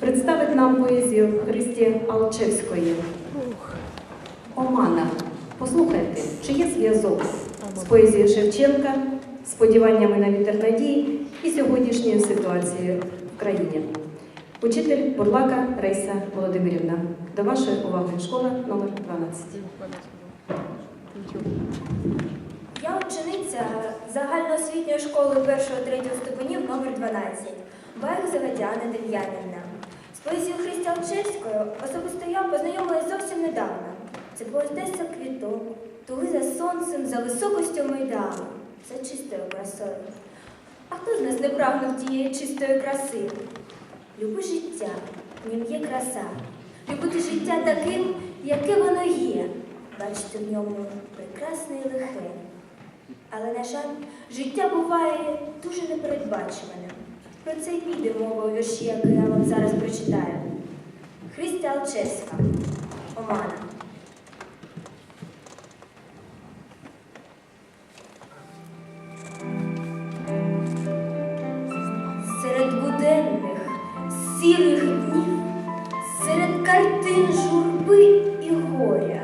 представить нам поезію Христі Алчевської. Омана. Послухайте, чи є зв'язок з поезією Шевченка, сподіваннями на вітер надії і сьогоднішньою ситуацією в країні. Учитель Бурлака Рейса Володимирівна. До вашої уваги школа номер 12. Я учениця загальноосвітньої школи 1-3 ступенів номер 12 Байк Заводяна Дем'янівна. З поезією Христя Алчевською особисто я познайомилась зовсім недавно. Це поетеса квіток, туги за сонцем, за високостю майдану, за чистою красою. А хто з нас не прагнув тієї чистої краси? Люби життя, в нім є краса. Любити життя таким, яке воно є. Бачити в ньому прекрасне і лихе. Але, на жаль, життя буває дуже непередбачуваним. Про це й піде мова у вірші, який я вам зараз прочитаю. Христя Алчевська. Омана. Серед буденних, сірих днів, серед картин журби і горя,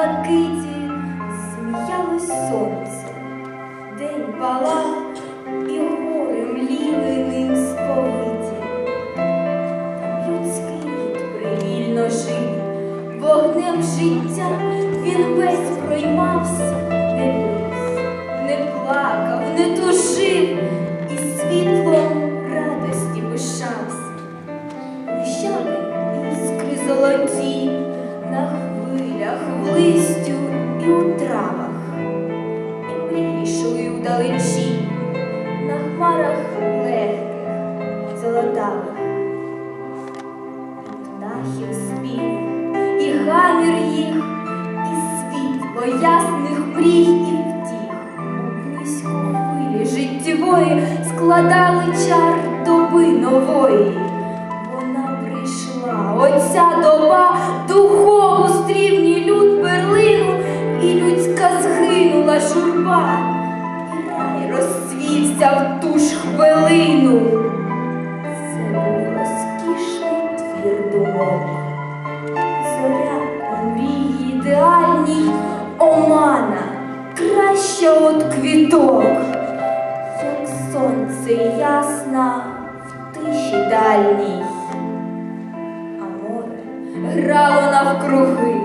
блакиті, сміялось сонце, день палав і гори мліли ним сповиті. Людський рід привільно жив, вогнем життя він весь проймався, не бився, не плакав, не тужив і світлом радості пишався. Блищали іскри золоті на хвилях, в листю і у травах, і мрії йшли вдалечі на хмарах легких, золотавих птахів спів, і гамір їх, і світло ясних мрій і втіх. У близьку хвилі життєвої складали чар доби нової. Вона прийшла, оця доба, духову хвилину. Це був розкішний твір думок. Зоря у мрії ідеальній омана, краща от квіток, як сонце ясна в тиші дальній. А море грало навкруги,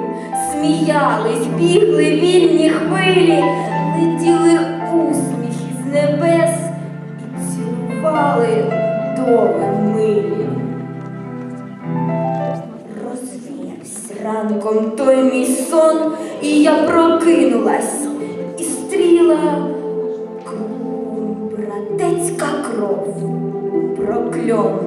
сміялись, бігли вільні сон, і я прокинулась, і стріла братецька кров, прокльон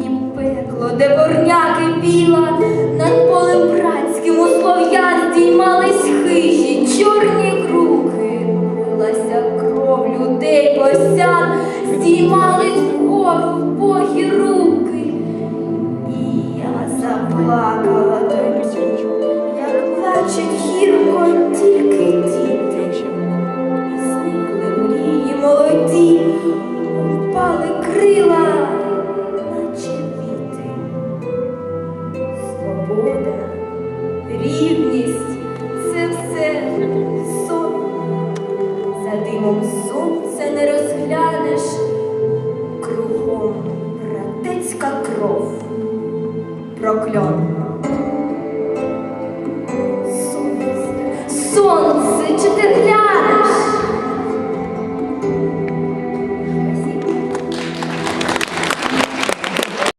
і пекло, де борняки піла, над полем братським у слов'ян здіймались хижі, чорні круги, лилася кров людей посян, здіймались вгору в богі руки. І я заплакала людська кров прокльонна. Сонце, чи ти глянь?